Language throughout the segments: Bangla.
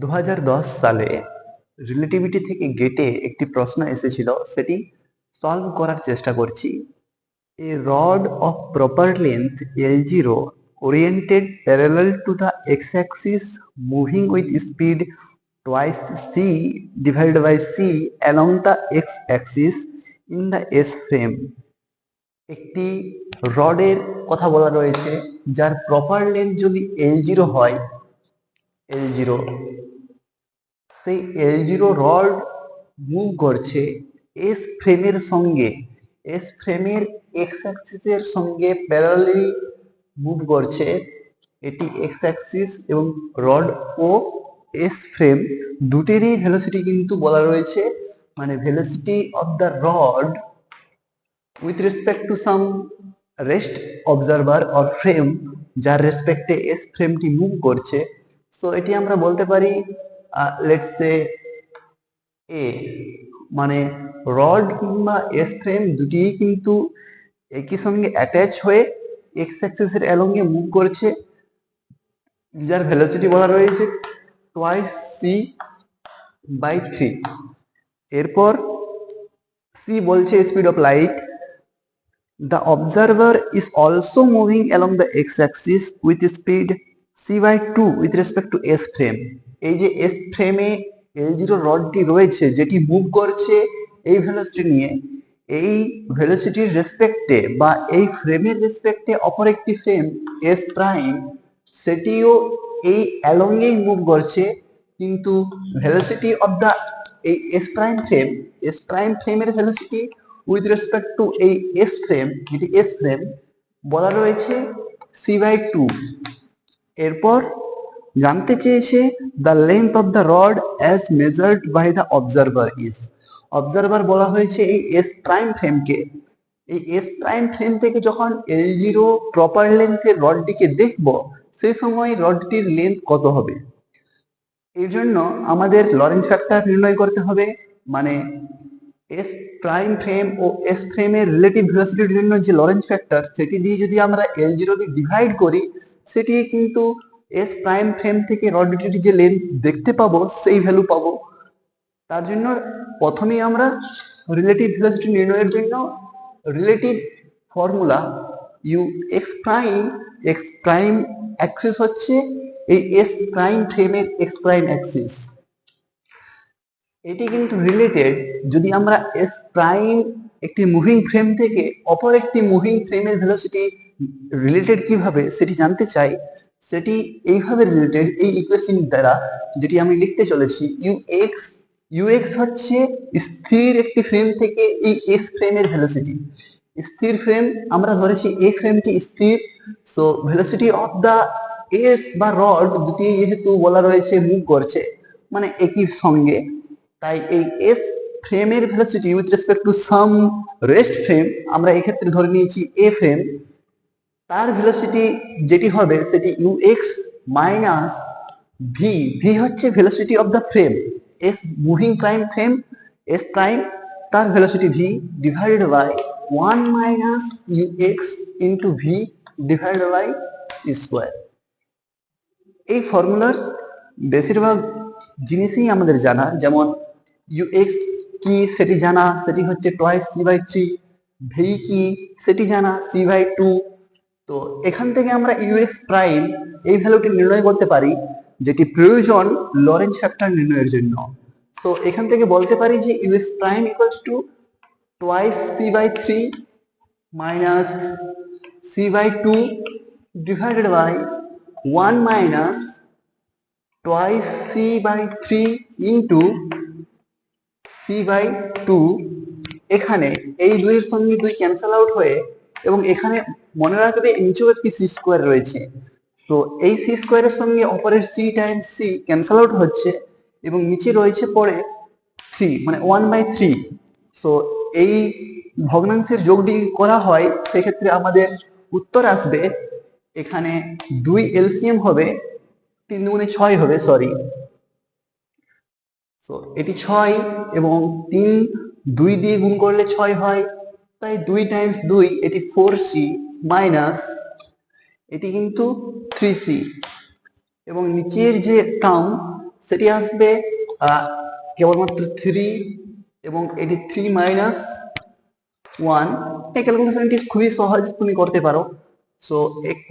দু হাজার দশ সালে রিলেটিভিটি থেকে গেটে একটি প্রশ্ন এসেছিল, সেটি সলভ করার চেষ্টা করছি। A rod of proper length L zero oriented parallel to the X axis moving with speed twice c divided by c along the x axis in the s frame একটি রডের কথা বলা রয়েছে, যার প্রপার লেন্থ যদি এল জিরো হয় এল জিরো সেই এল জিরো রড মুভ করছে এস ফ্রেমের সঙ্গে। এস ফ্রেমের এক্স অ্যাক্সিসের সঙ্গে প্যারালি মুভ করছে। এটি এক্স অ্যাক্সিস এবং রড ও এস ফ্রেম দুটিরই ভেলোসিটি কিন্তু বলা রয়েছে। মানে velocity of the rod with respect to some rest observer or frame যার রেসপেক্টে এস ফ্রেমটি মুভ করছে। সো এটি আমরা বলতে পারি লেটস সে এ মানে রড কিংবা এস ফ্রেম দুটিই কিন্তু একই সঙ্গে অ্যাটাচ হয়ে এক্স অ্যাক্সিসের অ্যালঙ্গে মুভ করছে। যার ভেলোসিটি বলা রয়েছে টোয়াইস সি বাই থ্রি এরপর সি বলছে speed of light the observer is also moving along the X axis with speed C by two with respect to S frame এই যে এস ফ্রেমে এল জিরো রডটি রয়েছে, যেটি মুভ করছে এই ভেলোসিটি নিয়ে, এই ভেলোসিটির রেসপেক্টে বা এই ফ্রেমের রেসপেক্টে অপর একটি ফ্রেম এস প্রাইম সেটিও এই অ্যালঙ্গেই মুভ করছে, কিন্তু ভেলোসিটি অফ দ্য এই S prime frame S prime ফ্রেমের ভেলোসিটি উইথ রেসপেক্ট টু এই এস ফ্রেম যেটি এস ফ্রেম বলা রয়েছে সি বাই টু এরপর জানতে চেয়েছে the length of the rod as measured by the observer is observer বলা হয়েছে এই এস প্রাইম ফ্রেমকে এই এস প্রাইম ফ্রেম থেকে যখন এল জিরো প্রপার লেন্থের রডটিকে দেখব সেই সময় রডটির লেন্থ কত হবে? এর জন্য আমাদের লরেন্স ফ্যাক্টর নির্ণয় করতে হবে মানে এস প্রাইম ফ্রেম ও এস ফ্রেমের রিলেটিভ ভেলোসিটির জন্য যে লরেন্স ফ্যাক্টর সেটি দিয়ে যদি আমরা এল জিরোকে ডিভাইড করি সেটি কিন্তু এস প্রাইম ফ্রেম থেকে রডটির যে লেন্থ দেখতে পাবো, সেই ভ্যালু পাবো। তার জন্য প্রথমেই আমরা রিলেটিভ ভেলোসিটি নির্ণয়ের জন্য relative formula U X prime X prime axis হচ্ছে এই এস প্রাইম ফ্রেমের এক্স প্রাইম অ্যাক্সিস এটি কিন্তু রিলেটেড যদি আমরা এস প্রাইম একটি মুভিং ফ্রেম থেকে অপর একটি মুভিং ফ্রেমের ভেলোসিটি রিলেটেড কীভাবে সেটি জানতে চাই, সেটি এইভাবে রিলেটেড এই ইকুয়েশন দ্বারা যেটি আমি লিখতে চলেছি ইউ এক্স ইউএক্স হচ্ছে স্থির একটি ফ্রেম থেকে এই এস ফ্রেমের ভেলোসিটি স্থির ফ্রেম আমরা ধরেছি এ ফ্রেমটি স্থির so velocity of the S বা রড দুটি যেহেতু বলা রয়েছে মুভ করছে মানে একই সঙ্গে। তাই এই এস ফ্রেমের velocity with respect to some rest frame আমরা এক্ষেত্রে ধরে নিয়েছি এ ফ্রেম তার ভেলোসিটি যেটি হবে সেটি U X minus V V হচ্ছে velocity of the frame S moving prime frame S prime তার velocity V divided by one minus U U X into V divided by C square এই ফর্মুলার বেশিরভাগ জিনিসই আমাদের জানা, যেমন ইউএক্স কি সেটি জানা, সেটি হচ্ছে twice C by three V কি সেটি জানা সি বাই টু তো এখান থেকে আমরা ইউএক্স প্রাইম এই ভ্যালুটি নির্ণয় করতে পারি, যেটি প্রয়োজন লরেন্স ফ্যাক্টর নির্ণয়ের জন্য। সো এখান থেকে বলতে পারি যে U X prime equals to twice C by three minus C by two divided by one minus twice C by three into C by two এখানে এই দুইয়ের সঙ্গে দুই ক্যান্সেল আউট হয়ে এবং এখানে মনে রাখবে নিচেও একটি সি স্কোয়ার রয়েছে। তো এই সি স্কোয়ারের সঙ্গে অপরের C times C cancel out হচ্ছে এবং নিচে রয়েছে পরে থ্রি মানে ওয়ান বাই থ্রি সো এই ভগ্নাংশের যোগটি করা হয়, সেক্ষেত্রে আমাদের উত্তর আসবে, এখানে দুই এলসিএম হবে, তিন দুগুণে ছয় হবে সরি সো এটি ছয় এবং তিন দুই দিয়ে গুণ করলে ছয় হয়, তাই দুই টাইমস দুই, এটি ফোর সি মাইনাস এটি কিন্তু থ্রি সি এবং নিচের যে টার্ম সেটি আসবে কেবলমাত্র থ্রি এবং এটি থ্রি মাইনাস ওয়ান এই ক্যালকুলেশনটি খুবই সহজ তুমি করতে পারো। সো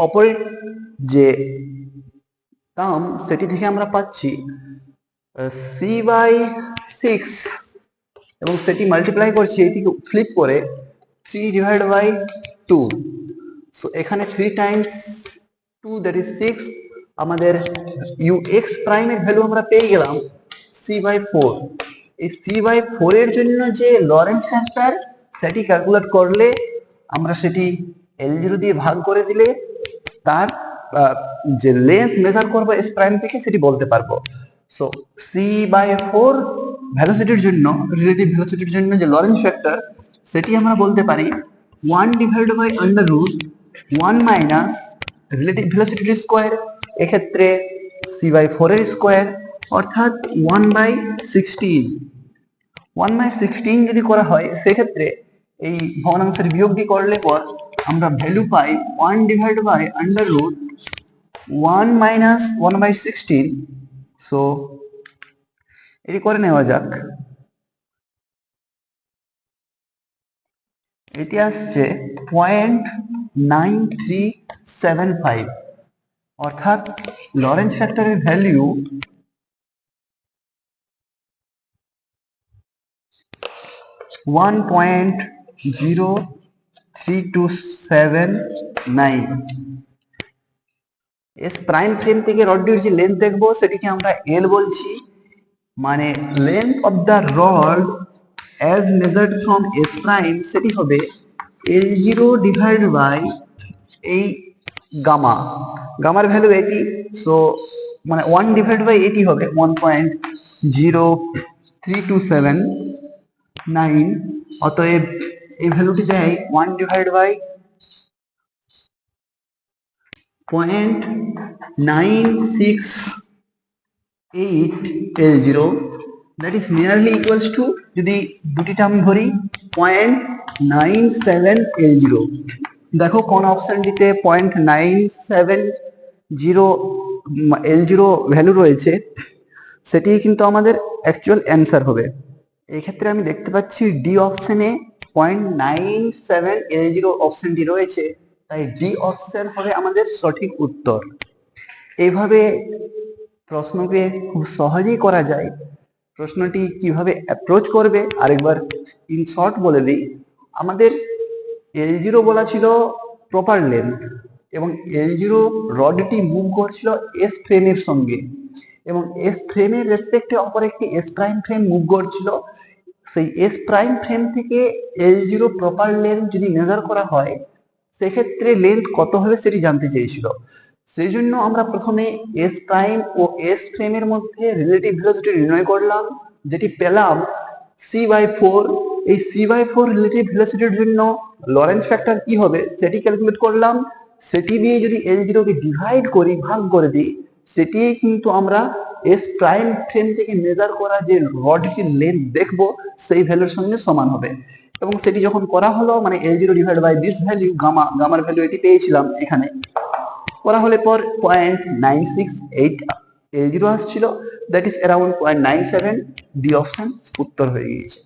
অপরের যে টার্ম সেটি থেকে আমরা পাচ্ছি সি বাই সিক্স এবং সেটি মাল্টিপ্লাই করছি, এটিকে ফ্লিপ করে three divide by two so এখানে three times two that is six আমাদের ইউ এক্স প্রাইমের ভ্যালু আমরা পেয়ে গেলাম সি বাই ফোর এই সি বাই ফোর এর জন্য যে লরেন্স ফ্যাক্টর সেটি ক্যালকুলেট করলে আমরা সেটি এল জিরো দিয়ে ভাগ করে দিলে তার যে লেন্থ মেজার করব এস প্রাইম থেকে সেটি বলতে পারব। সো সি বাই ফোর ভ্যালোসিটির জন্য রিলেটিভ ভ্যালোসিটির জন্য যে লরেন্স ফ্যাক্টর সেটি আমরা বলতে পারি one divide by under root one minus relative ভ্যালোসিটির square এক্ষেত্রে সি বাই ফোর এর স্কোয়ার অর্থাৎ one by sixteen one by sixteen যদি করা হয়, সেক্ষেত্রে এই ভগ্নাংশের বিয়োগটি করলে পর আমরা value pi one divide by under root one minus one by sixteen so এটি করে নেওয়া যাক। এটি আসছে point nine three seven five অর্থাৎ লরেন্স ফ্যাক্টরের value one point zero three two seven nine S prime frame থেকে রডটির যে লেন্থ দেখব সেটিকে আমরা এল বলছি মানে length of the rod as measured from S prime সেটি হবে এল জিরো ডিভাইড বাই এই গামা গামার ভ্যালু এটি সো মানে ওয়ান ডিভাইড বাই এটি হবে one point zero three two seven nine অতএব এই ভ্যালুটি দেয় one divide by point nine six eight L zero that is nearly equals to যদি দুটি টার্ম ধরি point nine seven L zero দেখো কোন অপশনটিতে point nine seven zero L zero value রয়েছে, সেটি কিন্তু আমাদের অ্যাকচুয়াল অ্যান্সার হবে। এক্ষেত্রে আমি দেখতে পাচ্ছি ডি অপশনে point nine seven L zero অপশনটি রয়েছে, তাই ডি অপশন হবে আমাদের সঠিক উত্তর। এইভাবে প্রশ্নকে খুব সহজেই করা যায়। প্রশ্নটি কীভাবে অ্যাপ্রোচ করবে, আরেকবার ইন শর্ট বলে দিই। আমাদের এল জিরো বলা ছিল প্রপার লেন্থ এবং এল জিরো রডটি মুভ করছিল এস ফ্রেমের সঙ্গে এবং এস ফ্রেমের রেসপেক্টে অপর একটি এস প্রাইম ফ্রেম মুভ করছিল। সেই এস প্রাইম ফ্রেম থেকে এল জিরো প্রপার লেন্থ যদি মেজার করা হয়, সেক্ষেত্রে লেন্থ কত হবে সেটি জানতে চেয়েছিল। সেই জন্য আমরা প্রথমে এস প্রাইম ও এস ফ্রেমের মধ্যে রিলেটিভ ভেলোসিটি নির্ণয় করলাম, যেটি পেলাম সি বাই ফোর এই সি বাই ফোর রিলেটিভ ভেলোসিটির জন্য লরেন্স ফ্যাক্টর কি হবে? সেটি ক্যালকুলেট করলাম। সেটি দিয়ে যদি এল জিরোকে ডিভাইড করি, ভাগ করে দিই সেটি কিন্তু আমরা এস প্রাইম ফ্রেম থেকে মেজার করা যে রডটির লেন্থ দেখব, সেই ভ্যালুর সঙ্গে সমান হবে। এবং সেটি যখন করা হলো মানে L zero divide by this value gamma গামার value এটি পেয়েছিলাম এখানে। করা হলে পর point nine six eight L zero আসছিল। That is around point nine seven D option উত্তর হয়ে গিয়েছে।